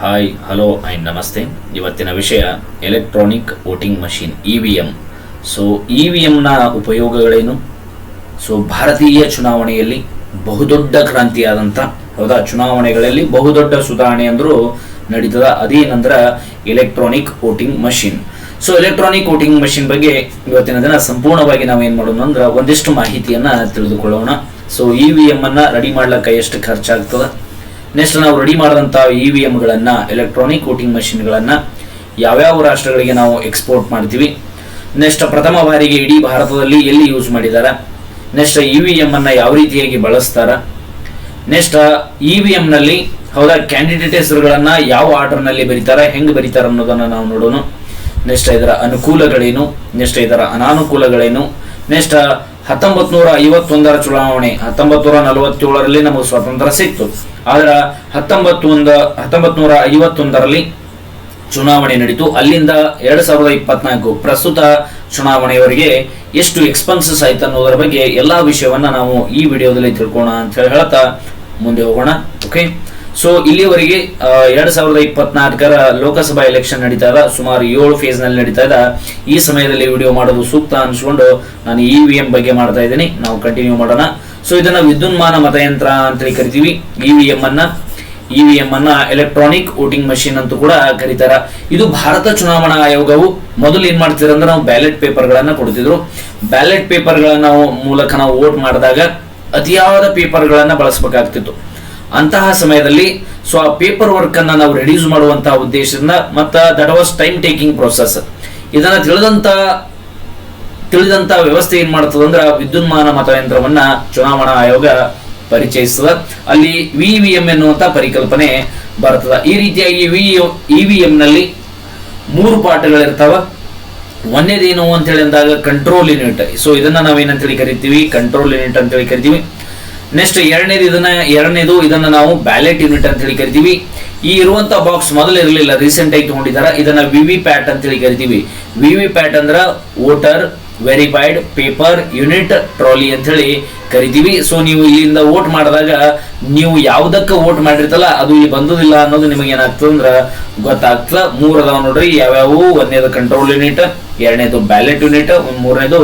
Hi, hello and ನಮಸ್ತೆ. ಇವತ್ತಿನ ವಿಷಯ electronic voting machine E V M so E V ಎಂನ ಉಪಯೋಗಗಳೇನು? ಸೊ, ಭಾರತೀಯ ಚುನಾವಣೆಯಲ್ಲಿ ಬಹುದೊಡ್ಡ ಕ್ರಾಂತಿಯಾದಂಥ, ಹೌದಾ? ಚುನಾವಣೆಗಳಲ್ಲಿ ಬಹುದೊಡ್ಡ ಸುಧಾರಣೆ ಅಂದರೂ ನಡೀತದ ಅದೇನಂದ್ರೆ electronic voting machine. So, electronic voting machine ಬಗ್ಗೆ ಇವತ್ತಿನ ದಿನ ಸಂಪೂರ್ಣವಾಗಿ ನಾವು ಏನು ಮಾಡೋಣ ಅಂದ್ರೆ ಒಂದಿಷ್ಟು ಮಾಹಿತಿಯನ್ನ ತಿಳಿದುಕೊಳ್ಳೋಣ. ಸೊ ಇ ವಿ ಎಂ ಅನ್ನ ರೆಡಿ ಮಾಡ್ಲಿಕ್ಕೆ ಎಷ್ಟು ಖರ್ಚಾಗ್ತದ? ನೆಕ್ಸ್ಟ್ ನಾವು ರೆಡಿ ಮಾಡಿದಂಥ ಇ ವಿ ಎಂಗಳನ್ನ ಎಲೆಕ್ಟ್ರಾನಿಕ್ ವೋಟಿಂಗ್ ಮಷಿನ್ಗಳನ್ನ ಯಾವ್ಯಾವ ರಾಷ್ಟ್ರಗಳಿಗೆ ನಾವು ಎಕ್ಸ್ಪೋರ್ಟ್ ಮಾಡ್ತೀವಿ. ನೆಕ್ಸ್ಟ್ ಪ್ರಥಮ ಬಾರಿಗೆ ಇಡೀ ಭಾರತದಲ್ಲಿ ಎಲ್ಲಿ ಯೂಸ್ ಮಾಡಿದಾರ. ನೆಕ್ಸ್ಟ್ ಇ ವಿ ಎಂ ಅನ್ನ ಯಾವ ರೀತಿಯಾಗಿ ಬಳಸ್ತಾರ. ನೆಕ್ಸ್ಟ್ ಇ ವಿ ಎಂ ನಲ್ಲಿ ಹೌದಾ ಕ್ಯಾಂಡಿಡೇಟ್ ಹೆಸರುಗಳನ್ನ ಯಾವ ಆರ್ಡರ್ನಲ್ಲಿ ಬರೀತಾರ, ಹೆಂಗ್ ಬರೀತಾರ ಅನ್ನೋದನ್ನ ನಾವು ನೋಡೋಣ. ನೆಕ್ಸ್ಟ್ ಇದರ ಅನುಕೂಲಗಳೇನು? ನೆಕ್ಸ್ಟ್ ಇದರ ಅನಾನುಕೂಲಗಳೇನು? ನೆಕ್ಸ್ಟ್ ಹತ್ತೊಂಬತ್ ನೂರ ಐವತ್ತೊಂದರ ಚುನಾವಣೆ ಹತ್ತೊಂಬತ್ ನೂರ ನಲವತ್ತೇಳರಲ್ಲಿ ನಮಗೆ ಸ್ವಾತಂತ್ರ್ಯ ಸಿಕ್ತು. ಆದ್ರೆ ಹತ್ತೊಂಬತ್ತೊಂದ ಹತ್ತೊಂಬತ್ ನೂರ ಐವತ್ತೊಂದರಲ್ಲಿ ಚುನಾವಣೆ ನಡೀತು. ಅಲ್ಲಿಂದ ಎರಡ್ ಸಾವಿರದ ಇಪ್ಪತ್ನಾಲ್ಕು ಪ್ರಸ್ತುತ ಚುನಾವಣೆಯವರೆಗೆ ಎಷ್ಟು ಎಕ್ಸ್ಪೆನ್ಸಸ್ ಆಯ್ತು ಅನ್ನೋದರ ಬಗ್ಗೆ ಎಲ್ಲಾ ವಿಷಯವನ್ನ ನಾವು ಈ ವಿಡಿಯೋದಲ್ಲಿ ತಿಳ್ಕೋಣ ಅಂತ ಹೇಳಿ ಹೇಳ್ತಾ ಮುಂದೆ ಹೋಗೋಣ. ಓಕೆ ಸೊ ಇಲ್ಲಿಯವರೆಗೆ ಎರಡ್ ಸಾವಿರದ ಇಪ್ಪತ್ನಾಲ್ಕರ ಲೋಕಸಭಾ ಎಲೆಕ್ಷನ್ ನಡೀತಾ ಇದೆ. ಸುಮಾರು ಏಳು ಫೇಸ್ನಲ್ಲಿ ನಡೀತಾ ಇದೆ. ಈ ಸಮಯದಲ್ಲಿ ವಿಡಿಯೋ ಮಾಡೋದು ಸೂಕ್ತ ಅನ್ಸ್ಕೊಂಡು ನಾನು ಇ ವಿ ಎಂ ಬಗ್ಗೆ ಮಾಡ್ತಾ ಇದ್ದೀನಿ. ನಾವು ಕಂಟಿನ್ಯೂ ಮಾಡೋಣ. ಸೊ ಇದನ್ನ ವಿದ್ಯುನ್ಮಾನ ಮತಯಂತ್ರ ಅಂತೇಳಿ ಕರಿತೀವಿ. ಇ ವಿ ಎಂ ಅನ್ನ ಇ ವಿ ಎಂ ಅನ್ನ ಎಲೆಕ್ಟ್ರಾನಿಕ್ ವೋಟಿಂಗ್ ಮಷಿನ್ ಅಂತ ಕೂಡ ಕರೀತಾರ. ಇದು ಭಾರತ ಚುನಾವಣಾ ಆಯೋಗವು ಮೊದಲು ಏನ್ ಮಾಡ್ತಿದ್ರು ಅಂದ್ರೆ ನಾವು ಬ್ಯಾಲೆಟ್ ಪೇಪರ್ ಗಳನ್ನ ಕೊಡ್ತಿದ್ರು. ಬ್ಯಾಲೆಟ್ ಪೇಪರ್ ಗಳನ್ನ ಮೂಲಕ ನಾವು ವೋಟ್ ಮಾಡಿದಾಗ ಅತಿಯಾದ ಪೇಪರ್ ಗಳನ್ನ ಬಳಸಬೇಕಾಗ್ತಿತ್ತು. ಅಂತಹ ಸಮಯದಲ್ಲಿ ಸೊ ಆ ಪೇಪರ್ ವರ್ಕ್ ಅನ್ನ ನಾವು ರೆಡ್ಯೂಸ್ ಮಾಡುವಂತಹ ಉದ್ದೇಶದಿಂದ ಮತ್ತ that was time taking process ಇದನ್ನ ತಿಳಿದಂತ ತಿಳಿದಂತ ವ್ಯವಸ್ಥೆ ಏನ್ ಮಾಡ್ತದೆ ಅಂದ್ರೆ ವಿದ್ಯುನ್ಮಾನ ಮತಯಂತ್ರವನ್ನ ಚುನಾವಣಾ ಆಯೋಗ ಪರಿಚಯಿಸ್ತದ. ಅಲ್ಲಿ ವಿ ವಿ ಎಂ ಎನ್ನುವಂತ ಪರಿಕಲ್ಪನೆ ಬರ್ತದ. ಈ ರೀತಿಯಾಗಿ ವಿ ಇ ವಿ ಎಂ ನಲ್ಲಿ ಮೂರು ಪಾಠಗಳಿರ್ತಾವ. ಒಂದೇದೇನು ಅಂತ ಹೇಳಿ ಅಂದಾಗ ಕಂಟ್ರೋಲ್ ಯೂನಿಟ್ ಸೊ ಇದನ್ನ ನಾವೇನಂತೇಳಿ ಕರಿತೀವಿ? ಕಂಟ್ರೋಲ್ ಯೂನಿಟ್ ಅಂತೇಳಿ ಕರಿತೀವಿ. ನೆಕ್ಸ್ಟ್ ಎರಡನೇದು ಇದನ್ನ ಎರಡನೇದು ಇದನ್ನ ನಾವು ಬ್ಯಾಲೆಟ್ ಯೂನಿಟ್ ಅಂತ ಹೇಳಿ ಕರಿತೀವಿ. ಈ ಇರುವಂತ ಬಾಕ್ಸ್ ಮೊದಲು ಇರಲಿಲ್ಲ ರೀಸೆಂಟ್ ಆಗಿ ತಗೊಂಡಿದ್ದಾರೆ. ಇದನ್ನ ವಿ ವಿ ಪ್ಯಾಟ್ ಅಂತ ಹೇಳಿ ಕರಿತೀವಿ. ವಿ ವಿ ಪ್ಯಾಟ್ ಅಂದ್ರ voter verified paper unit trolley ಅಂತ ಹೇಳಿ ಕರಿತೀವಿ. ಸೊ ನೀವು ಇಲ್ಲಿಂದ ವೋಟ್ ಮಾಡಿದಾಗ ನೀವು ಯಾವ್ದಕ್ಕ ವೋಟ್ ಮಾಡಿರ್ತಲ್ಲ ಅದು ಇಲ್ಲಿ ಬಂದುದಿಲ್ಲ ಅನ್ನೋದು ನಿಮಗೆ ಏನಾಗ್ತದೆ ಅಂದ್ರ ಗೊತ್ತಾಗ್ತದ. ಮೂರ್ ಅದಾವ ನೋಡ್ರಿ, ಯಾವ್ಯಾವು? ಒಂದನೇದು ಕಂಟ್ರೋಲ್ ಯೂನಿಟ್ ಎರಡನೇದು ಬ್ಯಾಲೆಟ್ ಯೂನಿಟ್ ಮೂರನೇದು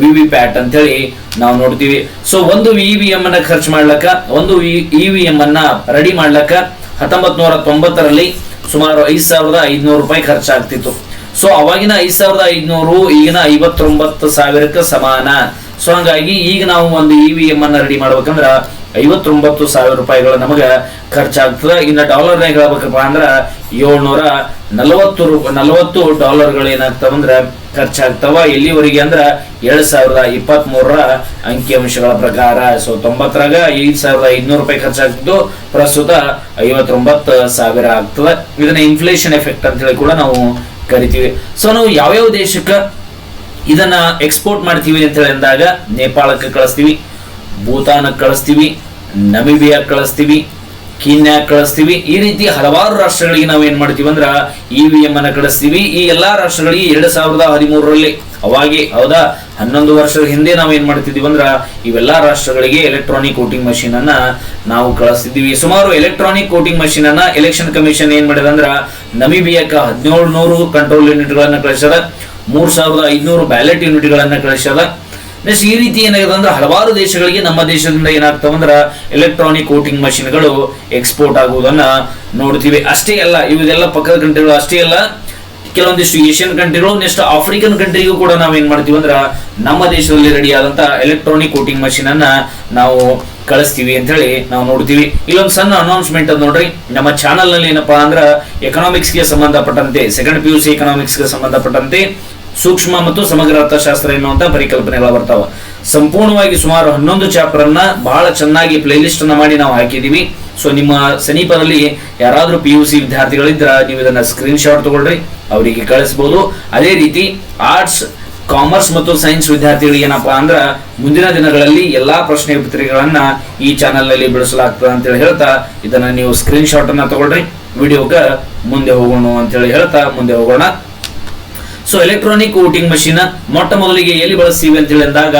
ವಿ ವಿ ಪ್ಯಾಟ್ ಅಂತ ಹೇಳಿ ನಾವು ನೋಡ್ತೀವಿ. ಸೊ ಒಂದು ಇ ವಿ ಎಂ ಅನ್ನ ಖರ್ಚು ಮಾಡ್ಲಕ್ಕ, ಒಂದು ಇ ವಿ ಎಂ ಅನ್ನ ರೆಡಿ ಮಾಡ್ಲಕ್ಕ ಹತ್ತೊಂಬತ್ ನೂರ ತೊಂಬತ್ತರಲ್ಲಿ ಸುಮಾರು ಐದ್ ಸಾವಿರದ ಐದ್ನೂರು ರೂಪಾಯಿ ಖರ್ಚಾಗ್ತಿತ್ತು. ಸೊ ಅವಾಗಿನ ಐದ್ ಸಾವಿರದ ಐದ್ನೂರು, ಈಗಿನ ಐವತ್ತೊಂಬತ್ತು ಸಾವಿರಕ್ಕೆ ಸಮಾನ. ಸೊ ಹಂಗಾಗಿ ಈಗ ನಾವು ಒಂದು ಇ ವಿ ಎಂ ಅನ್ನ ರೆಡಿ ಮಾಡ್ಬೇಕಂದ್ರ ಐವತ್ತೊಂಬತ್ತು ಸಾವಿರ ರೂಪಾಯಿಗಳು ನಮಗ ಖರ್ಚಾಗ್ತದೆ. ಇನ್ನ ಡಾಲರ್ ಹೇಳ್ಬೇಕಪ್ಪ ಅಂದ್ರ ಏಳ್ನೂರ ನಲವತ್ತು ರೂಪ ನಲವತ್ತು ಡಾಲರ್ಗಳು ಏನಾಗ್ತಾವ ಅಂದ್ರ ಖರ್ಚಾಗ್ತಾವ. ಎಲ್ಲಿವರೆಗೆ ಅಂದ್ರ ಎರಡ್ ಸಾವಿರದ ಇಪ್ಪತ್ತ್ ಮೂರರ ಅಂಕಿಅಂಶಗಳ ಪ್ರಕಾರ. ಸೊ ತೊಂಬತ್ತರಾಗ ಐದ್ ಸಾವಿರದ ಐದ್ನೂರು ರೂಪಾಯಿ ಖರ್ಚಾಗ್ತಿದ್ದು. ಪ್ರಸ್ತುತ ಐವತ್ತೊಂಬತ್ತು ಸಾವಿರ ಆಗ್ತದೆ. ಇದನ್ನ ಇನ್ಫ್ಲೇಷನ್ ಎಫೆಕ್ಟ್ ಅಂತ ಹೇಳಿ ಕೂಡ ನಾವು ಕರಿತೀವಿ. ಸೊ ನಾವು ಯಾವ್ಯಾವ ದೇಶಕ್ಕ ಇದನ್ನ ಎಕ್ಸ್ಪೋರ್ಟ್ ಮಾಡ್ತೀವಿ ಅಂತ ಹೇಳಿ ಅಂದಾಗ ನೇಪಾಳಕ್ಕೆ ಕಳಿಸ್ತೀವಿ. ಭೂತಾನಕ್ಕೆ ಕಳಿಸ್ತೀವಿ, ನಮಿಬಿಯಾ ಕಳಿಸ್ತೀವಿ ಕೀನ್ಯಾಗ ಕಳಿಸ್ತೀವಿ, ಈ ರೀತಿ ಹಲವಾರು ರಾಷ್ಟ್ರಗಳಿಗೆ ನಾವು ಏನು ಮಾಡ್ತೀವಿ ಅಂದ್ರೆ ಇ ವಿ ಎಂ ಅನ್ನ ಕಳಿಸ್ತೀವಿ. ಈ ಎಲ್ಲಾ ರಾಷ್ಟ್ರಗಳಿಗೆ ಎರಡು ಸಾವಿರದ ಹದಿಮೂರರಲ್ಲಿ, ಅವಾಗೆ ಹೌದಾ? ಹನ್ನೊಂದು ವರ್ಷದ ಹಿಂದೆ ನಾವು ಏನು ಮಾಡ್ತಿದ್ದೀವಿ ಅಂದ್ರೆ ಇವೆಲ್ಲಾ ರಾಷ್ಟ್ರಗಳಿಗೆ ಎಲೆಕ್ಟ್ರಾನಿಕ್ ವೋಟಿಂಗ್ ಮಷೀನ್ ಅನ್ನ ನಾವು ಕಳಿಸ್ತಿದ್ದೀವಿ. ಸುಮಾರು ಎಲೆಕ್ಟ್ರಾನಿಕ್ ವೋಟಿಂಗ್ ಮಷೀನ್ ಅನ್ನ ಎಲೆಕ್ಷನ್ ಕಮಿಷನ್ ಏನ್ ಮಾಡಿದೆ ಅಂದ್ರ ನಮಿಬಿಯಾಕ ಹದಿನೇಳು ನೂರು ಕಂಟ್ರೋಲ್ ಯೂನಿಟ್ಗಳನ್ನು ಕಳಿಸದ ಮೂರ್ ಸಾವಿರದ ಐದುನೂರು ಬ್ಯಾಲೆಟ್ ಯೂನಿಟ್ಗಳನ್ನು ಕಳಿಸದ ನೆಕ್ಸ್ಟ್ ಈ ರೀತಿ ಏನಾಗಿದೆ ಅಂದ್ರೆ ಹಲವಾರು ದೇಶಗಳಿಗೆ ನಮ್ಮ ದೇಶದಿಂದ ಏನಾಗ್ತಾವ ಅಂದ್ರ ಎಲೆಕ್ಟ್ರಾನಿಕ್ ಕೋಟಿಂಗ್ ಮಷಿನ್ಗಳು ಎಕ್ಸ್ಪೋರ್ಟ್ ಆಗುವುದನ್ನ ನೋಡ್ತೀವಿ. ಅಷ್ಟೇ ಅಲ್ಲ ಇವೆಲ್ಲ ಪಕ್ಕದ ಕಂಟ್ರಿಗಳು ಅಷ್ಟೇ ಅಲ್ಲ, ಕೆಲವೊಂದಿಷ್ಟು ಏಷ್ಯನ್ ಕಂಟ್ರಿಗಳು ನೆಕ್ಸ್ಟ್ ಆಫ್ರಿಕನ್ ಕಂಟ್ರಿಗೂ ಕೂಡ ನಾವು ಏನ್ ಮಾಡ್ತೀವಿ ಅಂದ್ರೆ ನಮ್ಮ ದೇಶದಲ್ಲಿ ರೆಡಿ ಆದಂತ ಎಲೆಕ್ಟ್ರಾನಿಕ್ ಕೋಟಿಂಗ್ ಮಷಿನ್ ಅನ್ನ ನಾವು ಕಳಿಸ್ತೀವಿ ಅಂತ ಹೇಳಿ ನಾವು ನೋಡ್ತೀವಿ. ಇಲ್ಲೊಂದು ಸಣ್ಣ ಅನೌನ್ಸ್ಮೆಂಟ್ ಅದು ನೋಡ್ರಿ. ನಮ್ಮ ಚಾನಲ್ನಲ್ಲಿ ಏನಪ್ಪಾ ಅಂದ್ರ ಎಕನಾಮಿಕ್ಸ್ಗೆ ಸಂಬಂಧಪಟ್ಟಂತೆ ಸೆಕೆಂಡ್ ಪಿ ಯು ಸಿ ಎಕನಾಮಿಕ್ಸ್ಗೆ ಸಂಬಂಧಪಟ್ಟಂತೆ ಸೂಕ್ಷ್ಮ ಮತ್ತು ಸಮಗ್ರ ಅರ್ಥಶಾಸ್ತ್ರ ಎನ್ನುವಂತ ಪರಿಕಲ್ಪನೆಗಳು ಬರ್ತಾವ. ಸಂಪೂರ್ಣವಾಗಿ ಸುಮಾರು ಹನ್ನೊಂದು ಚಾಪ್ಟರ್ ಅನ್ನ ಬಹಳ ಚೆನ್ನಾಗಿ ಪ್ಲೇಲಿಸ್ಟ್ ಅನ್ನ ಮಾಡಿ ನಾವು ಹಾಕಿದೀವಿ ಸೊ, ನಿಮ್ಮ ಸಮೀಪದಲ್ಲಿ ಯಾರಾದ್ರೂ ಪಿ ಯು ಸಿ ವಿದ್ಯಾರ್ಥಿಗಳಿದ್ರ, ನೀವು ಇದನ್ನ ಸ್ಕ್ರೀನ್ ಶಾಟ್ ತಗೊಳ್ರಿ, ಅವರಿಗೆ ಕಳಿಸಬಹುದು ಅದೇ ರೀತಿ, ಆರ್ಟ್ಸ್, ಕಾಮರ್ಸ್ ಮತ್ತು ಸೈನ್ಸ್ ವಿದ್ಯಾರ್ಥಿಗಳಿಗೆ ಏನಪ್ಪಾ ಅಂದ್ರ, ಮುಂದಿನ ದಿನಗಳಲ್ಲಿ ಎಲ್ಲಾ ಪ್ರಶ್ನೆ ಪತ್ರಿಕೆಗಳನ್ನ ಈ ಚಾನೆಲ್ನಲ್ಲಿ ಬಿಡಿಸಲಾಗ್ತದೆ ಅಂತ ಹೇಳಿ ಹೇಳ್ತಾ, ಇದನ್ನ ನೀವು ಸ್ಕ್ರೀನ್ ಶಾಟ್ ಅನ್ನ ತಗೊಳ್ರಿ. ವಿಡಿಯೋಗ ಮುಂದೆ ಹೋಗೋಣ ಅಂತ ಹೇಳಿ ಹೇಳ್ತಾ, ಮುಂದೆ ಹೋಗೋಣ. ಸೊ ಎಲೆಕ್ಟ್ರಾನಿಕ್ ವೋಟಿಂಗ್ ಮಷೀನ್ ಮೊಟ್ಟ ಮೊದಲಿಗೆ ಎಲ್ಲಿ ಬಳಸ್ತೀವಿ ಅಂತ ಹೇಳಿ ಅಂದಾಗ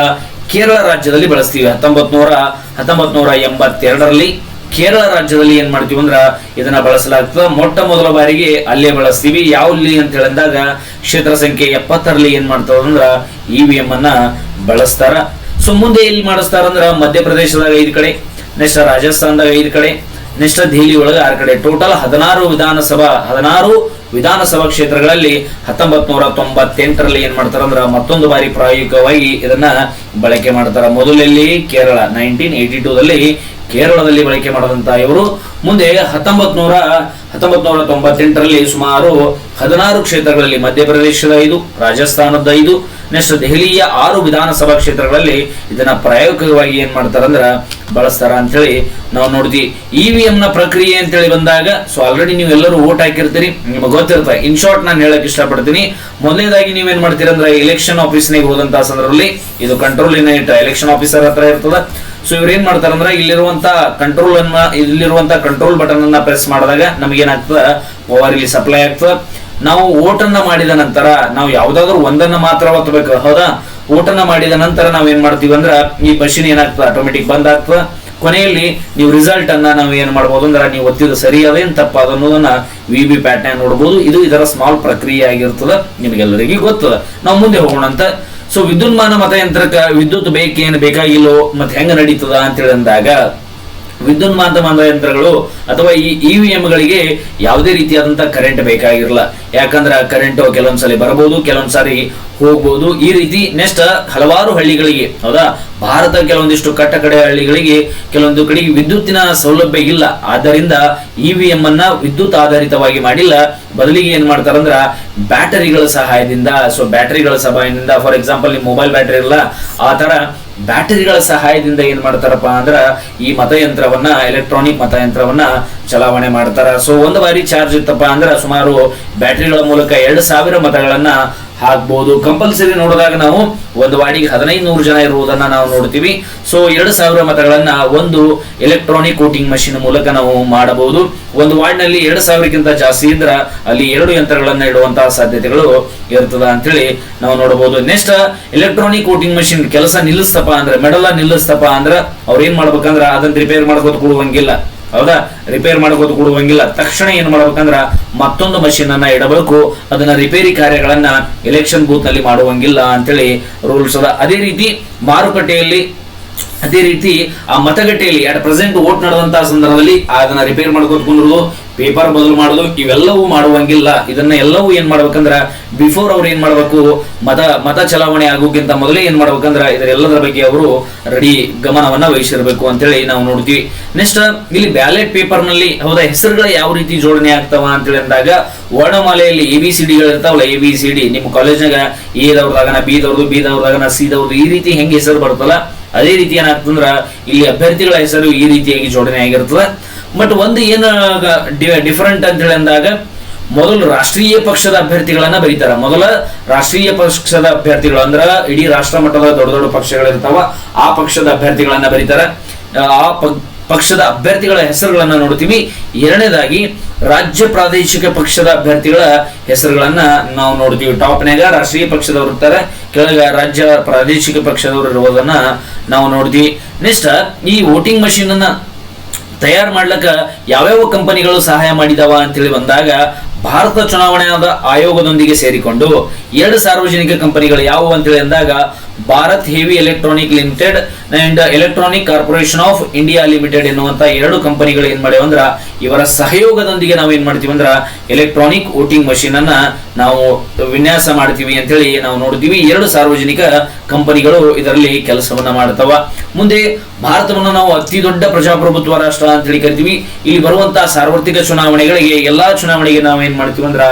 ಕೇರಳ ರಾಜ್ಯದಲ್ಲಿ ಬಳಸ್ತೀವಿ. ಹತ್ತೊಂಬತ್ ನೂರ ಹತ್ತೊಂಬತ್ ನೂರ ಎಂಬತ್ತೆರಡರಲ್ಲಿ ಕೇರಳ ರಾಜ್ಯದಲ್ಲಿ ಏನ್ ಮಾಡ್ತೀವಿ ಅಂದ್ರ ಇದನ್ನ ಬಳಸಲಾಗ್ತದೆ. ಮೊಟ್ಟ ಮೊದಲ ಬಾರಿಗೆ ಅಲ್ಲೇ ಬಳಸ್ತೀವಿ. ಯಾವಲ್ಲಿ ಅಂತ ಹೇಳಿದಾಗ ಕ್ಷೇತ್ರ ಸಂಖ್ಯೆ ಎಪ್ಪತ್ತರಲ್ಲಿ ಏನ್ ಮಾಡ್ತಾರ ಅಂದ್ರ ಇ ವಿ ಎಂ ಅನ್ನ ಬಳಸ್ತಾರ. ಸೊ ಮುಂದೆ ಎಲ್ಲಿ ಮಾಡಿಸ್ತಾರ ಅಂದ್ರ ಮಧ್ಯಪ್ರದೇಶದಾಗ ಐದು ಕಡೆ, ನೆಕ್ಸ್ಟ್ ರಾಜಸ್ಥಾನದಾಗ ಐದು ಕಡೆ, ನೆಕ್ಸ್ಟ್ ದೆಹಲಿ ಒಳಗೆ ಆರು ಕಡೆ. ಟೋಟಲ್ ಹದಿನಾರು ವಿಧಾನಸಭಾ, ಹದಿನಾರು ವಿಧಾನಸಭಾ ಕ್ಷೇತ್ರಗಳಲ್ಲಿ ಹತ್ತೊಂಬತ್ ನೂರ ತೊಂಬತ್ತೆಂಟರಲ್ಲಿ ಏನ್ ಮಾಡ್ತಾರ ಅಂದ್ರ ಮತ್ತೊಂದು ಬಾರಿ ಪ್ರಾಯೋಗಿಕವಾಗಿ ಇದನ್ನ ಬಳಕೆ ಮಾಡ್ತಾರ. ಮೊದಲಲ್ಲಿ ಕೇರಳ ನೈನ್ಟೀನ್ ಏಟಿ ಟೂದಲ್ಲಿ ಕೇರಳದಲ್ಲಿ ಬಳಕೆ ಮಾಡದಂತ ಇವರು. ಮುಂದೆ ಹತ್ತೊಂಬತ್ ನೂರ ಹತ್ತೊಂಬತ್ ನೂರ ತೊಂಬತ್ತೆಂಟರಲ್ಲಿ ಸುಮಾರು ಹದಿನಾರು ಕ್ಷೇತ್ರಗಳಲ್ಲಿ ಮಧ್ಯಪ್ರದೇಶದ ಐದು, ರಾಜಸ್ಥಾನದ ಐದು, ನೆಕ್ಸ್ಟ್ ದೆಹಲಿಯ ಆರು ವಿಧಾನಸಭಾ ಕ್ಷೇತ್ರಗಳಲ್ಲಿ ಇದನ್ನ ಪ್ರಾಯೋಗಿಕವಾಗಿ ಏನ್ ಮಾಡ್ತಾರಂದ್ರ ಬಳಸ್ತಾರ ಅಂತೇಳಿ ನಾವು ನೋಡ್ತೀವಿ. ಇ ವಿ ಎಂ ನ ಪ್ರಕ್ರಿಯೆ ಅಂತೇಳಿ ಬಂದಾಗ ಸೊ ಆಲ್ರೆಡಿ ನೀವು ಎಲ್ಲರೂ ವೋಟ್ ಹಾಕಿರ್ತೀರಿ, ನಿಮಗೆ ಗೊತ್ತಿರುತ್ತೆ. ಇನ್ ಶಾರ್ಟ್ ನಾನು ಹೇಳಕ್ ಇಷ್ಟಪಡ್ತೀನಿ. ಮೊದಲನೇದಾಗಿ ನೀವೇನ್ ಏನ್ ಅಂದ್ರೆ ಎಲೆಕ್ಷನ್ ಆಫೀಸ್ನಾಗ ಹೋದಂತಹ ಸಂದರ್ಭದಲ್ಲಿ ಇದು ಕಂಟ್ರೋಲ್ ಇಟ್ಟ ಎಲೆಕ್ಷನ್ ಆಫೀಸರ್ ಹತ್ರ ಇರ್ತದ. ಸೊ ಇವ್ರು ಏನ್ ಮಾಡ್ತಾರೆ ಅಂದ್ರೆ ಇಲ್ಲಿರುವಂತ ಕಂಟ್ರೋಲ್ ಅನ್ನ, ಇಲ್ಲಿರುವಂತ ಕಂಟ್ರೋಲ್ ಬಟನ್ ಅನ್ನ ಪ್ರೆಸ್ ಮಾಡಿದಾಗ ನಮ್ಗೆ ಏನಾಗ್ತದ ಪವರ್ ಇಲ್ಲಿ ಸಪ್ಲೈ ಆಗ್ತದ. ನಾವು ಓಟನ್ನ ಮಾಡಿದ ನಂತರ, ನಾವು ಯಾವ್ದಾದ್ರು ಒಂದನ್ನ ಮಾತ್ರ ಒತ್ತಬೇಕು. ಹೌದಾ? ಓಟನ್ನ ಮಾಡಿದ ನಂತರ ನಾವ್ ಏನ್ ಮಾಡ್ತೀವಿ ಅಂದ್ರೆ, ಈ ಮಷಿನ್ ಏನಾಗ್ತದೆ? ಆಟೋಮೆಟಿಕ್ ಬಂದ್ ಆಗ್ತದ ಕೊನೆಯಲ್ಲಿ ನೀವು ರಿಸಲ್ಟ್ ಅನ್ನ ನಾವು ಏನ್ ಮಾಡ್ಬೋದು ಅಂದ್ರೆ, ನೀವು ಒತ್ತಿದ ಸರಿ, ಅದೇನ್ ತಪ್ಪ ಅನ್ನೋದನ್ನ ವಿ ಬಿ ಪ್ಯಾಟ್ನ ನೋಡ್ಬೋದು. ಇದು ಇದರ ಸ್ಮಾಲ್ ಪ್ರಕ್ರಿಯೆ ಆಗಿರ್ತದ. ನಿಮಗೆಲ್ಲರಿಗೂ ಗೊತ್ತದ. ನಾವು ಮುಂದೆ ಹೋಗೋಣ ಅಂತ ಸೊ ವಿದ್ಯುನ್ಮಾನ ಮತಯಂತ್ರಕ್ಕ ವಿದ್ಯುತ್ ಬೇಕೇನು ಬೇಕಾಗಿಲ್ಲೋ ಮತ್ತೆ ಹೆಂಗ ನಡೀತದ ಅಂತೇಳಿ ಅಂದಾಗ ವಿದ್ಯುನ್ಮಾನ ಮತಯಂತ್ರಗಳು ಅಥವಾ ಈ ಇ ವಿ ಗಳಿಗೆ ಯಾವುದೇ ರೀತಿಯಾದಂಥ ಕರೆಂಟ್ ಬೇಕಾಗಿರಲ್ಲ. ಯಾಕಂದ್ರೆ ಆ ಕರೆಂಟ್ ಕೆಲವೊಂದ್ಸಲಿ ಬರಬಹುದು ಕೆಲವೊಂದ್ಸಾರಿ ಹೋಗ್ಬೋದು. ಈ ರೀತಿ ನೆಕ್ಸ್ಟ್ ಹಲವಾರು ಹಳ್ಳಿಗಳಿಗೆ, ಹೌದಾ? ಭಾರತ ಕೆಲವೊಂದಿಷ್ಟು ಕಟ್ಟ ಕಡೆ ಹಳ್ಳಿಗಳಿಗೆ ಕೆಲವೊಂದು ಕಡೆಗೆ ವಿದ್ಯುತ್ತಿನ ಸೌಲಭ್ಯ ಇಲ್ಲ. ಆದ್ದರಿಂದ ಇ ವಿ ಎಂ ಅನ್ನ ವಿದ್ಯುತ್ ಆಧಾರಿತವಾಗಿ ಮಾಡಿಲ್ಲ. ಬದಲಿಗೆ ಏನ್ ಮಾಡ್ತಾರಂದ್ರ ಬ್ಯಾಟರಿಗಳ ಸಹಾಯದಿಂದ ಸೊ ಬ್ಯಾಟರಿಗಳ ಸಹಾಯದಿಂದ ಫಾರ್ ಎಕ್ಸಾಂಪಲ್ ನಿಮ್ಮ ಮೊಬೈಲ್ ಬ್ಯಾಟರಿ ಇರಲ್ಲ, ಆ ತರ ಬ್ಯಾಟರಿಗಳ ಸಹಾಯದಿಂದ ಏನ್ ಮಾಡ್ತಾರಪ್ಪ ಅಂದ್ರ ಈ ಮತಯಂತ್ರವನ್ನ ಎಲೆಕ್ಟ್ರಾನಿಕ್ ಮತಯಂತ್ರವನ್ನ ಚಲಾವಣೆ ಮಾಡ್ತಾರ. ಸೊ ಒಂದು ಬಾರಿ ಚಾರ್ಜ್ ಇತ್ತಪ್ಪ ಅಂದ್ರ ಸುಮಾರು ಬ್ಯಾಟರಿಗಳ ಮೂಲಕ ಎರಡು ಸಾವಿರ ಮತಗಳನ್ನ ಹಾಕ್ಬಹುದು ಕಂಪಲ್ಸರಿ ನೋಡಿದಾಗ ನಾವು ಒಂದು ವಾರ್ಡಿಗೆ ಹದಿನೈದು ನೂರು ಜನ ಇರುವುದನ್ನ ನಾವು ನೋಡ್ತೀವಿ. ಸೊ ಎರಡು ಸಾವಿರ ಮತಗಳನ್ನ ಒಂದು ಎಲೆಕ್ಟ್ರಾನಿಕ್ ವೋಟಿಂಗ್ ಮಷಿನ್ ಮೂಲಕ ನಾವು ಮಾಡಬಹುದು. ಒಂದು ವಾರ್ಡ್ನಲ್ಲಿ ಎರಡು ಸಾವಿರಕ್ಕಿಂತ ಜಾಸ್ತಿ ಇದ್ರ ಅಲ್ಲಿ ಎರಡು ಯಂತ್ರಗಳನ್ನ ಇಡುವಂತಹ ಸಾಧ್ಯತೆಗಳು ಇರ್ತದ ಅಂತೇಳಿ ನಾವು ನೋಡಬಹುದು. ನೆಕ್ಸ್ಟ್ ಎಲೆಕ್ಟ್ರಾನಿಕ್ ವೋಟಿಂಗ್ ಮಷಿನ್ ಕೆಲಸ ನಿಲ್ಲಿಸ್ತಪ್ಪ ಅಂದ್ರೆ, ಮೆಡಲ ನಿಲ್ಲಿಸ್ತಪ್ಪ ಅಂದ್ರ ಅವ್ರ ಏನ್ ಮಾಡ್ಬೇಕಂದ್ರ ಅದನ್ನ ರಿಪೇರ್ ಮಾಡ್ಕೊತ ಕೊಡುವಂಗಿಲ್ಲ. ಹೌದಾ? ರಿಪೇರ್ ಮಾಡ್ಕೋತ ಕೊಡುವಂಗಿಲ್ಲ. ತಕ್ಷಣ ಏನ್ ಮಾಡ್ಬೇಕಂದ್ರ ಮತ್ತೊಂದು ಮಷಿನ್ ಅನ್ನ ಇಡಬೇಕು. ಅದನ್ನ ರಿಪೇರಿ ಕಾರ್ಯಗಳನ್ನ ಎಲೆಕ್ಷನ್ ಬೂತ್ನಲ್ಲಿ ಮಾಡುವಂಗಿಲ್ಲ ಅಂತೇಳಿ ರೂಲ್ಸ್ ಅದ. ಅದೇ ರೀತಿ ಮಾರುಕಟ್ಟೆಯಲ್ಲಿ, ಅದೇ ರೀತಿ ಆ ಮತಗಟ್ಟೆಯಲ್ಲಿ ಅಟ್ ಪ್ರೆಸೆಂಟ್ ವೋಟ್ ನಡೆದಂತಹ ಸಂದರ್ಭದಲ್ಲಿ ಅದನ್ನ ರಿಪೇರ್ ಮಾಡ್ಕೋತ ಪೇಪರ್ ಬದಲು ಮಾಡೋದು, ಇವೆಲ್ಲವೂ ಮಾಡುವಂಗಿಲ್ಲ. ಇದನ್ನ ಎಲ್ಲವೂ ಏನ್ ಮಾಡ್ಬೇಕಂದ್ರ ಬಿಫೋರ್ ಅವ್ರು ಏನ್ ಮಾಡ್ಬೇಕು, ಮತ ಮತ ಚಲಾವಣೆ ಆಗೋಕ್ಕಿಂತ ಮೊದಲೇ ಏನ್ ಮಾಡ್ಬೇಕಂದ್ರ, ಇದರೆಲ್ಲದರ ಬಗ್ಗೆ ಅವರು ರೆಡಿ ಗಮನವನ್ನ ವಹಿಸಿರ್ಬೇಕು ಅಂತೇಳಿ ನಾವು ನೋಡ್ತೀವಿ. ನೆಕ್ಸ್ಟ್ ಇಲ್ಲಿ ಬ್ಯಾಲೆಟ್ ಪೇಪರ್ನಲ್ಲಿ, ಹೌದಾ, ಹೆಸರುಗಳ ಯಾವ ರೀತಿ ಜೋಡಣೆ ಆಗ್ತಾವ ಅಂತೇಳಿ ಅಂದಾಗ, ವರ್ಣಮಾಲೆಯಲ್ಲಿ ಎ ಬಿ ಸಿ ಡಿಗಳು ಇರ್ತಾವಲ್ಲ ಎ ಬಿ ಸಿ ಡಿ ನಿಮ್ಮ ಕಾಲೇಜ್ನಾಗ ಎ ದವ್ರದಾಗನ ಬಿ ದವ್ರದು ಬಿ ದವ್ರದಾಗನ ಸಿ ದವ್ರದು, ಈ ರೀತಿ ಹೆಂಗೆ ಹೆಸರು ಬರ್ತಲ್ಲ ಅದೇ ರೀತಿ ಏನಾಗ್ತಂದ್ರ ಇಲ್ಲಿ ಅಭ್ಯರ್ಥಿಗಳ ಹೆಸರು ಈ ರೀತಿಯಾಗಿ ಜೋಡಣೆ ಆಗಿರ್ತದೆ. ಬಟ್ ಒಂದು ಏನು ಡಿಫರೆಂಟ್ ಅಂತ ಹೇಳಿ ಅಂದಾಗ ಮೊದಲು ರಾಷ್ಟ್ರೀಯ ಪಕ್ಷದ ಅಭ್ಯರ್ಥಿಗಳನ್ನ ಬರೀತಾರ. ಮೊದಲ ರಾಷ್ಟ್ರೀಯ ಪಕ್ಷದ ಅಭ್ಯರ್ಥಿಗಳು ಅಂದ್ರ ಇಡೀ ರಾಷ್ಟ್ರ ಮಟ್ಟದ ದೊಡ್ಡ ದೊಡ್ಡ ಪಕ್ಷಗಳಿರ್ತಾವ. ಆ ಪಕ್ಷದ ಅಭ್ಯರ್ಥಿಗಳನ್ನ ಬರೀತಾರ. ಆ ಪಕ್ಷದ ಅಭ್ಯರ್ಥಿಗಳ ಹೆಸರುಗಳನ್ನ ನೋಡ್ತೀವಿ. ಎರಡನೇದಾಗಿ, ರಾಜ್ಯ ಪ್ರಾದೇಶಿಕ ಪಕ್ಷದ ಅಭ್ಯರ್ಥಿಗಳ ಹೆಸರುಗಳನ್ನ ನಾವು ನೋಡ್ತೀವಿ. ಟಾಪ್ನಾಗ ರಾಷ್ಟ್ರೀಯ ಪಕ್ಷದವರು ಇರ್ತಾರೆ. ಕೆಳಗ ರಾಜ್ಯ ಪ್ರಾದೇಶಿಕ ಪಕ್ಷದವರು ಇರುವುದನ್ನ ನಾವು ನೋಡ್ತೀವಿ. ನೆಕ್ಸ್ಟ್ ಈ ವೋಟಿಂಗ್ ಮಷೀನ್ ಅನ್ನ ತಯಾರು ಮಾಡ್ಲಕ್ಕ ಯಾವ್ಯಾವ ಕಂಪನಿಗಳು ಸಹಾಯ ಮಾಡಿದವ ಅಂತೇಳಿ ಬಂದಾಗ ಭಾರತ ಚುನಾವಣಾ ಆಯೋಗದೊಂದಿಗೆ ಸೇರಿಕೊಂಡು ಎರಡು ಸಾರ್ವಜನಿಕ ಕಂಪನಿಗಳು ಯಾವುವು ಅಂತೇಳಿ ಅಂದಾಗ Bharat heavy electronic limited and electronic corporation of India limited ಎನ್ನುವಂತ ಎರಡು ಕಂಪನಿಗಳು ಏನ್ ಮಾಡ್ಯಾವ ಅಂದ್ರ, ಇವರ ಸಹಯೋಗದೊಂದಿಗೆ ನಾವು ಏನ್ ಮಾಡ್ತೀವಿ ಅಂದ್ರ, ಎಲೆಕ್ಟ್ರಾನಿಕ್ ವೋಟಿಂಗ್ ಮಷೀನ್ ಅನ್ನ ನಾವು ವಿನ್ಯಾಸ ಮಾಡ್ತೀವಿ ಅಂತ ಹೇಳಿ ನಾವು ನೋಡಿದೀವಿ ಎರಡು ಸಾರ್ವಜನಿಕ ಕಂಪನಿಗಳು ಇದರಲ್ಲಿ ಕೆಲಸವನ್ನ ಮಾಡ್ತಾವ. ಮುಂದೆ ಭಾರತವನ್ನು ನಾವು ಅತಿ ದೊಡ್ಡ ಪ್ರಜಾಪ್ರಭುತ್ವ ರಾಷ್ಟ್ರ ಅಂತ ಹೇಳಿ ಕರಿತೀವಿ. ಇಲ್ಲಿ ಬರುವಂತ ಸಾರ್ವತ್ರಿಕ ಚುನಾವಣೆಗಳಿಗೆ ಎಲ್ಲಾ ಚುನಾವಣೆಗೆ ನಾವು ಏನ್ ಮಾಡ್ತೀವಿ ಅಂದ್ರ,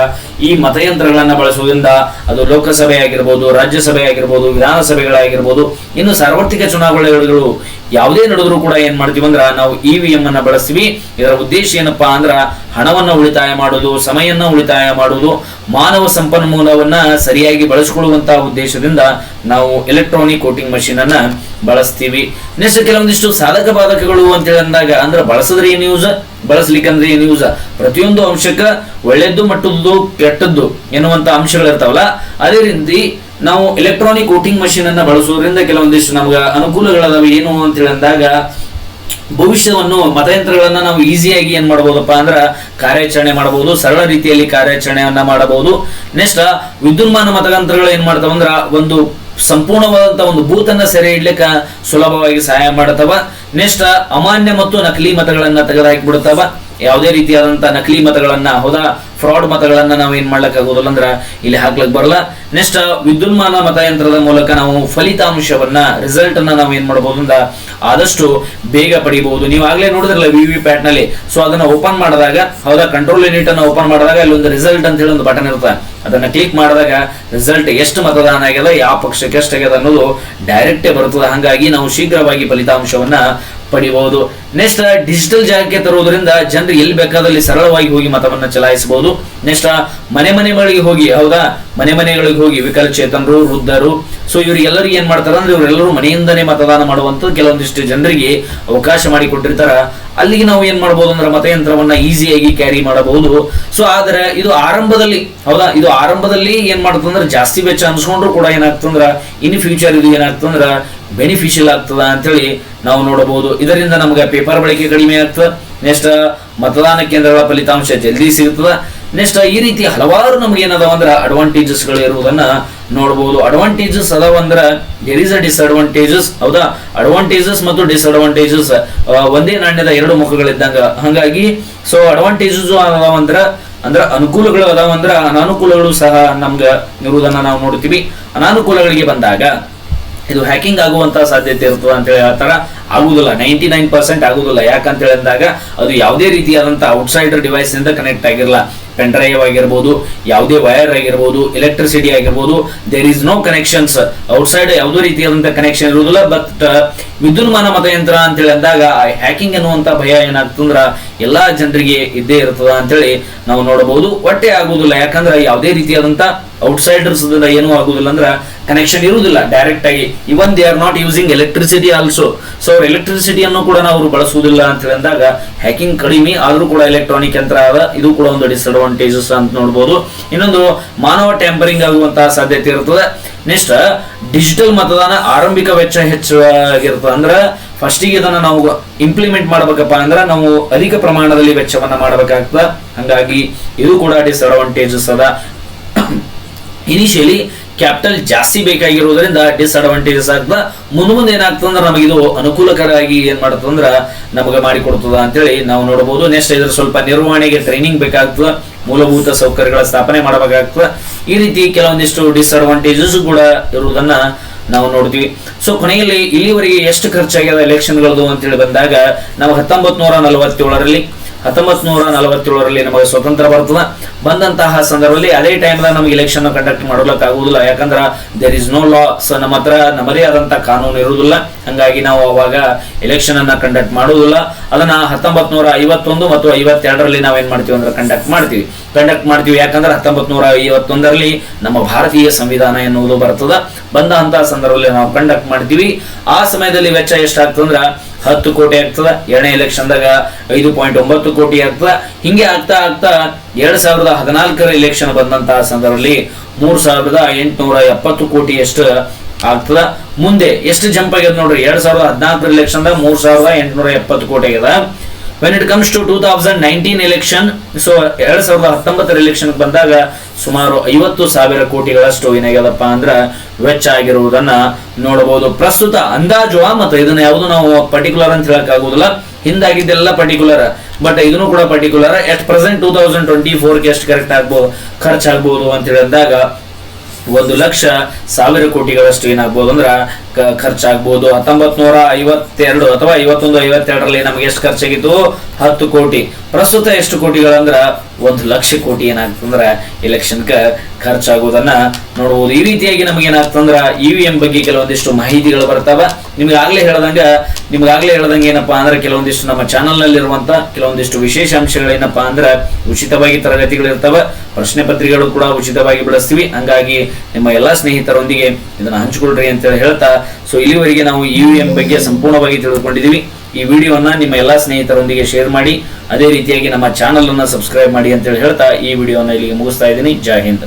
ಈ ಮತಯಂತ್ರಗಳನ್ನ ಬಳಸುವುದರಿಂದ ಅದು ಲೋಕಸಭೆ ಆಗಿರ್ಬೋದು, ರಾಜ್ಯಸಭೆ ಆಗಿರ್ಬೋದು ವಿಧಾನಸಭೆಗಳಾಗಿರ್ಬೋದು ಇನ್ನು ಸಾರ್ವತ್ರಿಕ ಚುನಾವಣೆಗಳು ಯಾವುದೇ ನಡೆದ್ರು ಕೂಡ ಏನ್ ಮಾಡ್ತೀವಿ ಅಂದ್ರ ನಾವು ಇ ವಿ ಎಂ ಅನ್ನ ಬಳಸ್ತೀವಿ. ಇದರ ಉದ್ದೇಶ ಏನಪ್ಪಾ ಅಂದ್ರ ಹಣವನ್ನ ಉಳಿತಾಯ ಮಾಡುವುದು, ಸಮಯನ್ನ ಉಳಿತಾಯ ಮಾಡುವುದು, ಮಾನವ ಸಂಪನ್ಮೂಲವನ್ನ ಸರಿಯಾಗಿ ಬಳಸಿಕೊಳ್ಳುವಂತಹ ಉದ್ದೇಶದಿಂದ ನಾವು ಎಲೆಕ್ಟ್ರಾನಿಕ್ ವೋಟಿಂಗ್ ಮಷೀನ್ ಅನ್ನ ಬಳಸ್ತೀವಿ. ನೆಕ್ಸ್ಟ್ ಕೆಲವೊಂದಿಷ್ಟು ಸಾಧಕ ಬಾಧಕಗಳು ಅಂತೇಳಿ ಅಂದಾಗ ಅಂದ್ರೆ ಬಳಸಿದ್ರೆ ಏನ್ ಯೂಸ್ ಬಳಸ್ಲಿಕ್ಕಂದ್ರೆ ಏನ್ ಯೂಸ್ ಪ್ರತಿಯೊಂದು ಅಂಶಕ್ಕ ಒಳ್ಳೆದ್ದು ಮಟ್ಟದ್ದು ಕೆಟ್ಟದ್ದು ಎನ್ನುವಂತ ಅಂಶಗಳಿರ್ತಾವಲ್ಲ, ಅದೇ ರೀತಿ ನಾವು ಎಲೆಕ್ಟ್ರಾನಿಕ್ ವೋಟಿಂಗ್ ಮಷಿನ್ ಅನ್ನ ಬಳಸೋದ್ರಿಂದ ಕೆಲವೊಂದಿಷ್ಟು ನಮ್ಗೆ ಅನುಕೂಲಗಳದಾವೆ ಏನು ಅಂತ ಅಂದಾಗ ಭವಿಷ್ಯವನ್ನು ಮತಯಂತ್ರಗಳನ್ನ ನಾವು ಈಸಿಯಾಗಿ ಏನ್ ಮಾಡಬಹುದಪ್ಪ ಅಂದ್ರ ಕಾರ್ಯಾಚರಣೆ ಮಾಡಬಹುದು ಸರಳ ರೀತಿಯಲ್ಲಿ ಕಾರ್ಯಾಚರಣೆಯನ್ನ ಮಾಡಬಹುದು. ನೆಕ್ಸ್ಟ್ ವಿದ್ಯುನ್ಮಾನ ಮತಯಂತ್ರಗಳು ಏನ್ ಮಾಡ್ತಾವ ಅಂದ್ರೆ ಒಂದು ಸಂಪೂರ್ಣವಾದಂತ ಒಂದು ಬೂತ್ ಅನ್ನ ಸೆರೆ ಇಡ್ಲಿಕ್ಕ ಸುಲಭವಾಗಿ ಸಹಾಯ ಮಾಡತವ. ನೆಕ್ಸ್ಟ್ ಅಮಾನ್ಯ ಮತ್ತು ನಕಲಿ ಮತಗಳನ್ನ ಬಿಡುತ್ತವ ಯಾವುದೇ ರೀತಿಯಾದಂತಹ ನಕಲಿ ಮತಗಳನ್ನ, ಹೌದಾ? ಫ್ರಾಡ್ ಮತಗಳನ್ನ ನಾವು ಏನ್ ಮಾಡ್ಲಕ್ ಆಗೋದಿಲ್ಲ ಅಂದ್ರ ಇಲ್ಲಿ ಹಾಕ್ಲಕ್ ಬರಲ್ಲ. ನೆಕ್ಸ್ಟ್ ವಿದ್ಯುನ್ಮಾನ ಮತಯಂತ್ರದ ಮೂಲಕ ನಾವು ಫಲಿತಾಂಶವನ್ನ ರಿಸಲ್ಟ್ ಅನ್ನ ನಾವು ಏನ್ ಮಾಡಬಹುದು ಅಂದ ಆದಷ್ಟು ಬೇಗ ಪಡಿಬಹುದು. ನೀವು ಆಗ್ಲೇ ನೋಡಿದ್ರಲ್ಲ ವಿ ವಿ ಪ್ಯಾಟ್ನಲ್ಲಿ. ಸೊ ಅದನ್ನ ಓಪನ್ ಮಾಡಿದಾಗ, ಹೌದಾ ಕಂಟ್ರೋಲ್ ಯೂನಿಟ್ ಅನ್ನ ಓಪನ್ ಮಾಡಿದಾಗ ಅಲ್ಲಿ ಒಂದು ರಿಸಲ್ಟ್ ಅಂತ ಹೇಳಿ ಒಂದು ಬಟನ್ ಇರುತ್ತೆ. ಅದನ್ನ ಕ್ಲಿಕ್ ಮಾಡಿದಾಗ ರಿಸಲ್ಟ್ ಎಷ್ಟು ಮತದಾನ ಆಗ್ಯದ, ಯಾವ ಪಕ್ಷಕ್ಕೆ ಎಷ್ಟು ಆಗ್ಯದ ಅನ್ನೋದು ಡೈರೆಕ್ಟೇ ಬರುತ್ತದೆ. ಹಾಗಾಗಿ ನಾವು ಶೀಘ್ರವಾಗಿ ಫಲಿತಾಂಶವನ್ನ ಪಡಿಬಹುದು. ನೆಕ್ಸ್ಟ್ ಡಿಜಿಟಲ್ ಜಾಗಕ್ಕೆ ತರುವುದರಿಂದ ಜನರು ಎಲ್ಲಿ ಬೇಕಾದಲ್ಲಿ ಸರಳವಾಗಿ ಹೋಗಿ ಮತವನ್ನ ಚಲಾಯಿಸಬಹುದು. ನೆಕ್ಸ್ಟ್ ಮನೆ ಮನೆಗಳಿಗೆ ಹೋಗಿ, ಹೌದಾ? ಮನೆ ಮನೆಗಳಿಗೆ ಹೋಗಿ ವಿಕಲಚೇತನರು, ವೃದ್ಧರು. ಸೊ ಇವರಿಗೆಲ್ಲರಿಗೆ ಏನ್ ಮಾಡ್ತಾರ ಅಂದ್ರೆ ಇವರೆಲ್ಲರೂ ಮನೆಯಿಂದನೇ ಮತದಾನ ಮಾಡುವಂತ ಕೆಲವೊಂದಿಷ್ಟು ಜನರಿಗೆ ಅವಕಾಶ ಮಾಡಿಕೊಟ್ಟಿರ್ತಾರ ಅಲ್ಲಿಗೆ ನಾವು ಏನ್ ಮಾಡಬಹುದು ಅಂದ್ರೆ ಮತಯಂತ್ರವನ್ನ ಈಸಿಯಾಗಿ ಕ್ಯಾರಿ ಮಾಡಬಹುದು. ಸೊ ಆದ್ರೆ ಇದು ಆರಂಭದಲ್ಲಿ, ಹೌದಾ? ಇದು ಆರಂಭದಲ್ಲಿ ಏನ್ ಮಾಡ್ತಂದ್ರೆ ಜಾಸ್ತಿ ವೆಚ್ಚ ಅನ್ಸ್ಕೊಂಡ್ರು ಕೂಡ ಏನಾಗ್ತಂದ್ರ ಇನ್ ಫ್ಯೂಚರ್ ಇದು ಏನಾಗ್ತಂದ್ರ ಬೆನಿಫಿಷಿಯಲ್ ಆಗ್ತದ ಅಂತೇಳಿ ನಾವು ನೋಡಬಹುದು. ಇದರಿಂದ ನಮಗೆ ಪೇಪರ್ ಬಳಕೆ ಕಡಿಮೆ ಆಗ್ತದೆ. ನೆಕ್ಸ್ಟ್ ಮತದಾನ ಕೇಂದ್ರಗಳ ಫಲಿತಾಂಶ ಜಲ್ದಿ ಸಿಗ್ತದ. ನೆಕ್ಸ್ಟ್ ಈ ರೀತಿ ಹಲವಾರು ನಮ್ಗೆ ಏನದಾವ ಅಂದ್ರೆ ಅಡ್ವಾಂಟೇಜಸ್ಗಳು ಇರುವುದನ್ನ ನೋಡಬಹುದು. ಅಡ್ವಾಂಟೇಜಸ್ ಅದಾವ ಅಂದ್ರೆ ದೇರ್ ಇಸ್ ಅ ಡಿಸ್ಅಡ್ವಾಂಟೇಜಸ್ ಹೌದಾ? ಅಡ್ವಾಂಟೇಜಸ್ ಮತ್ತು ಡಿಸ್ಅಡ್ವಾಂಟೇಜಸ್ ಒಂದೇ ನಾಣ್ಯದ ಎರಡು ಮುಖಗಳಿದ್ದಂಗ. ಹಂಗಾಗಿ ಸೊ ಅಡ್ವಾಂಟೇಜಸ್ ಅದಾವ ಅಂದ್ರ ಅಂದ್ರ ಅನುಕೂಲಗಳು ಅದಾವ ಅಂದ್ರ ಅನಾನುಕೂಲಗಳು ಸಹ ನಮ್ಗೆ ಇರುವುದನ್ನ ನಾವು ನೋಡ್ತೀವಿ. ಅನಾನುಕೂಲಗಳಿಗೆ ಬಂದಾಗ ಇದು ಹ್ಯಾಕಿಂಗ್ ಆಗುವಂತ ಸಾಧ್ಯತೆ ಇರ್ತದೆ ಅಂತ ಹೇಳಿ ಹೇಳ್ತಾರ ಆಗುದಿಲ್ಲ ನೈಂಟಿ ನೈನ್ ಪರ್ಸೆಂಟ್ ಆಗುದಿಲ್ಲ ಯಾಕಂತ ಹೇಳಿದಾಗ ಅದು ಯಾವುದೇ ರೀತಿಯಾದಂತ ಔಟ್ಸೈಡರ್ ಡಿವೈಸ್ ಇಂದ ಕನೆಕ್ಟ್ ಆಗಿರಲ್ಲ. ಪೆನ್ ಡ್ರೈವ್ ಆಗಿರ್ಬೋದು, ಯಾವುದೇ ವೈರ್ ಆಗಿರ್ಬೋದು ಎಲೆಕ್ಟ್ರಿಸಿಟಿ ಆಗಿರ್ಬೋದು there is no connections outside ಯಾವುದೇ ರೀತಿಯಾದಂತ ಕನೆಕ್ಷನ್ ಇರುವುದಿಲ್ಲ. ಬಟ್ ವಿದ್ಯುನ್ಮಾನ ಮತಯಂತ್ರ ಅಂತ ಹೇಳಿದಾಗ ಅಂದಾಗ ಹ್ಯಾಕಿಂಗ್ ಅನ್ನುವಂತ ಭಯ ಏನಾಗ್ತಂದ್ರ ಎಲ್ಲಾ ಜನರಿಗೆ ಇದ್ದೇ ಇರ್ತದ ಅಂತೇಳಿ ನಾವು ನೋಡಬಹುದು. ಒಟ್ಟೆ ಆಗುವುದಿಲ್ಲ. ಯಾಕಂದ್ರೆ ಯಾವುದೇ ರೀತಿಯಾದಂತ ಔಟ್ಸೈಡರ್ಸ್ ಏನೂ ಆಗುದಿಲ್ಲ ಅಂದ್ರೆ ಕನೆಕ್ಷನ್ ಇರುವುದಿಲ್ಲ ಡೈರೆಕ್ಟ್ ಆಗಿ even they are not using electricity also so ಅವ್ರ ಎಲೆಕ್ಟ್ರಿಸಿಟಿಯನ್ನು ಕೂಡ ನಾವು ಬಳಸುವುದಿಲ್ಲ ಅಂತ ಹೇಳಿದಾಗ ಹ್ಯಾಕಿಂಗ್ ಕಡಿಮೆ ಆದರೂ ಕೂಡ ಎಲೆಕ್ಟ್ರಾನಿಕ್ ಯಂತ್ರ ಅದ. ಇದು ಕೂಡ ಒಂದು ಡಿಸ್ಅಡ್ವಾಂಟೇಜಸ್ ಅಂತ ನೋಡಬಹುದು ಇನ್ನೊಂದು ಮಾನವ ಟ್ಯಾಂಪರಿಂಗ್ ಆಗುವಂತಹ ಸಾಧ್ಯತೆ ಇರ್ತದೆ. ನೆಕ್ಸ್ಟ್ ಡಿಜಿಟಲ್ ಮತದಾನ ಆರಂಭಿಕ ವೆಚ್ಚ ಹೆಚ್ಚಾಗಿರ್ತದೆ. ಅಂದ್ರ ಫಸ್ಟಿಗೆ ಇದನ್ನ ನಾವು ಇಂಪ್ಲಿಮೆಂಟ್ ಮಾಡ್ಬೇಕಪ್ಪ ಅಂದ್ರೆ ನಾವು ಅಧಿಕ ಪ್ರಮಾಣದಲ್ಲಿ ವೆಚ್ಚವನ್ನ ಮಾಡಬೇಕಾಗ್ತದೆ. ಹಂಗಾಗಿ ಇದು ಕೂಡ ಡಿಸ್ಅಡ್ವಾಂಟೇಜಸ್ ಅದ. ಇನಿಷಿಯಲಿ ಕ್ಯಾಪಿಟಲ್ ಜಾಸ್ತಿ ಬೇಕಾಗಿರೋದ್ರಿಂದ ಡಿಸ್ಅಡ್ವಾಂಟೇಜಸ್ ಆಗ್ತದ ಮುಂದೆ ಮುಂದೆ ಏನಾಗ್ತದೆ ಅಂದ್ರೆ ನಮಗೆ ಇದು ಅನುಕೂಲಕರವಾಗಿ ಏನ್ ಮಾಡ್ತದಂದ್ರ ನಮಗೆ ಮಾಡಿಕೊಡ್ತದ ಅಂತೇಳಿ ನಾವು ನೋಡಬಹುದು ನೆಕ್ಸ್ಟ್ ಇದ್ರ ಸ್ವಲ್ಪ ನಿರ್ವಹಣೆಗೆ ಟ್ರೈನಿಂಗ್ ಬೇಕಾಗ್ತದೆ, ಮೂಲಭೂತ ಸೌಕರ್ಯಗಳ ಸ್ಥಾಪನೆ ಮಾಡಬೇಕಾಗ್ತದೆ. ಈ ರೀತಿ ಕೆಲವೊಂದಿಷ್ಟು ಡಿಸ್ಅಡ್ವಾಂಟೇಜಸ್ ಕೂಡ ಇರುವುದನ್ನ ನಾವು ನೋಡ್ತೀವಿ. ಸೊ ಕೊನೆಯಲ್ಲಿ ಇಲ್ಲಿವರೆಗೆ ಎಷ್ಟು ಖರ್ಚಾಗ್ಯದ ಎಲೆಕ್ಷನ್ಗಳದು ಅಂತೇಳಿ ಬಂದಾಗ, ನಾವು ಹತ್ತೊಂಬತ್ ನೂರ ನಲವತ್ತೇಳರಲ್ಲಿ ಹತ್ತೊಂಬತ್ ನೂರ ನಲವತ್ತೇಳರಲ್ಲಿ ನಮಗೆ ಸ್ವತಂತ್ರ ಬರ್ತದ ಬಂದಂತಹ ಸಂದರ್ಭದಲ್ಲಿ ಅದೇ ಟೈಮ್ ನಮಗೆ ಎಲೆಕ್ಷನ್ ಕಂಡಕ್ಟ್ ಮಾಡೋಲಕ್ ಆಗುವುದಿಲ್ಲ. ಯಾಕಂದ್ರೆ there is no law so ನಮ್ಮ ಹತ್ರ ನಮ್ಮದೇ ಆದಂತಹ ಕಾನೂನು ಇರುವುದಿಲ್ಲ. ಹಂಗಾಗಿ ನಾವು ಅವಾಗ ಎಲೆಕ್ಷನ್ ಅನ್ನ ಕಂಡಕ್ಟ್ ಮಾಡುವುದಿಲ್ಲ. ಅದನ್ನ ಹತ್ತೊಂಬತ್ ನೂರ ಐವತ್ತೊಂದು ಮತ್ತು ಐವತ್ತೆರಡರಲ್ಲಿ ನಾವೇನ್ ಮಾಡ್ತೀವಿ ಅಂದ್ರೆ ಕಂಡಕ್ಟ್ ಮಾಡ್ತೀವಿ. ಕಂಡಕ್ಟ್ ಮಾಡ್ತೀವಿ ಯಾಕಂದ್ರೆ ಹತ್ತೊಂಬತ್ ನೂರ ಐವತ್ತೊಂದರಲ್ಲಿ ನಮ್ಮ ಭಾರತೀಯ ಸಂವಿಧಾನ ಎನ್ನುವುದು ಬರ್ತದ. ಬಂದ ಅಂತ ಸಂದರ್ಭದಲ್ಲಿ ನಾವು ಕಂಡಕ್ಟ್ ಮಾಡ್ತೀವಿ. ಆ ಸಮಯದಲ್ಲಿ ವೆಚ್ಚ ಎಷ್ಟಾಗ್ತದಂದ್ರ ಹತ್ತು ಕೋಟಿ ಆಗ್ತದ, ಎರಡನೇ ಎಲೆಕ್ಷನ್ದಾಗ ಐದು ಪಾಯಿಂಟ್ ಒಂಬತ್ತು ಕೋಟಿ ಆಗ್ತದ. ಹಿಂಗೆ ಆಗ್ತಾ ಆಗ್ತಾ ಎರಡ್ ಸಾವಿರದ ಹದಿನಾಲ್ಕರ ಎಲೆಕ್ಷನ್ ಬಂದಂತಹ ಸಂದರ್ಭದಲ್ಲಿ ಮೂರ್ ಸಾವಿರದ ಎಂಟುನೂರ ಎಪ್ಪತ್ತು ಕೋಟಿಯಷ್ಟು ಆಗ್ತದ. ಮುಂದೆ ಎಷ್ಟು ಜಂಪ್ ಆಗ್ಯದ ನೋಡ್ರಿ, ಎರಡ್ ಸಾವಿರದ ಹದಿನಾಲ್ಕರ ಎಲೆಕ್ಷನ್ ಮೂರ್ ಸಾವಿರದ ಎಂಟುನೂರ ಎಪ್ಪತ್ತು ಕೋಟಿ ಆಗ್ಯದ. When it comes to two thousand nineteen election so ಎರಡ್ ಸಾವಿರದ ಹತ್ತೊಂಬತ್ತರ ಎಲೆಕ್ಷನ್ ಬಂದಾಗ ಸುಮಾರು ಐವತ್ತು ಸಾವಿರ ಕೋಟಿಗಳಷ್ಟು ಏನಾಗ್ಯದಪ್ಪ ಅಂದ್ರ ವೆಚ್ಚ ಆಗಿರುವುದನ್ನ ನೋಡಬಹುದು. ಪ್ರಸ್ತುತ ಅಂದಾಜು ಮತ್ತು ಇದನ್ನ ಯಾವುದು ನಾವು ಪರ್ಟಿಕ್ಯುಲರ್ ಅಂತ ಹೇಳಕ್ ಆಗುದಿಲ್ಲ. ಹಿಂದಾಗಿದ್ದೆಲ್ಲ ಪರ್ಟಿಕ್ಯುಲರ್ ಬಟ್ ಇದನ್ನು ಕೂಡ particular at present two thousand twenty ಫೋರ್ಗೆ ಎಷ್ಟು ಕರೆಕ್ಟ್ ಆಗ್ಬೋದು ಖರ್ಚಾಗ್ಬೋದು ಅಂತ ಹೇಳಿದಾಗ ಒಂದು ಲಕ್ಷ ಸಾವಿರ ಕೋಟಿಗಳಷ್ಟು ಏನಾಗ್ಬೋದು ಅಂದ್ರ ಖರ್ಚಾಗ್ಬೋದು. ಹತ್ತೊಂಬತ್ ನೂರ ಐವತ್ತೆರಡು ಅಥವಾ ಐವತ್ತೊಂದು ಐವತ್ತೆರಡರಲ್ಲಿ ನಮಗೆ ಎಷ್ಟು ಖರ್ಚಾಗಿತ್ತು? ಹತ್ತು ಕೋಟಿ. ಪ್ರಸ್ತುತ ಎಷ್ಟು ಕೋಟಿಗಳಂದ್ರ ಒಂದು ಲಕ್ಷ ಕೋಟಿ ಏನಾಗ್ತಂದ್ರ ಎಲೆಕ್ಷನ್ಕ ಖರ್ಚಾಗೋದನ್ನ ನೋಡಬಹುದು ಈ ರೀತಿಯಾಗಿ ನಮಗೆ ಏನಾಗ್ತಂದ್ರ ಇ ವಿ ಎಂ ಬಗ್ಗೆ ಕೆಲವೊಂದಿಷ್ಟು ಮಾಹಿತಿಗಳು ಬರ್ತಾವ. ನಿಮ್ಗೆ ಆಗ್ಲೇ ಹೇಳ್ದಂಗ ನಿಮ್ಗೆ ಆಗ್ಲೇ ಹೇಳ್ದಂಗೆ ಏನಪ್ಪಾ ಅಂದ್ರೆ ಕೆಲವೊಂದಿಷ್ಟು ನಮ್ಮ ಚಾನಲ್ ನಲ್ಲಿರುವಂತ ಕೆಲವೊಂದಿಷ್ಟು ವಿಶೇಷ ಅಂಶಗಳೇನಪ್ಪಾ ಅಂದ್ರೆ ಉಚಿತವಾಗಿ ತರಗತಿಗಳು ಇರ್ತಾವ. ಪ್ರಶ್ನೆ ಪತ್ರಿಕೆಗಳು ಕೂಡ ಉಚಿತವಾಗಿ ಬಳಸ್ತೀವಿ. ಹಂಗಾಗಿ ನಿಮ್ಮ ಎಲ್ಲಾ ಸ್ನೇಹಿತರೊಂದಿಗೆ ಇದನ್ನ ಹಂಚಿಕೊಳ್ಳ್ರಿ ಅಂತ ಹೇಳಿ ಹೇಳ್ತಾ. ಸೊ ಇಲ್ಲಿವರೆಗೆ ನಾವು ಇ ವಿ ಎಂ ಬಗ್ಗೆ ಸಂಪೂರ್ಣವಾಗಿ ತಿಳಿದುಕೊಂಡಿದ್ದೀವಿ. ಈ ವಿಡಿಯೋನ ನಿಮ್ಮ ಎಲ್ಲಾ ಸ್ನೇಹಿತರೊಂದಿಗೆ ಶೇರ್ ಮಾಡಿ, ಅದೇ ರೀತಿಯಾಗಿ ನಮ್ಮ ಚಾನಲ್ ಅನ್ನ ಸಬ್ಸ್ಕ್ರೈಬ್ ಮಾಡಿ ಅಂತೇಳಿ ಹೇಳ್ತಾ ಈ ವಿಡಿಯೋನ ಇಲ್ಲಿಗೆ ಮುಗಿಸ್ತಾ ಇದ್ದೀನಿ. ಜೈ ಹಿಂದ್.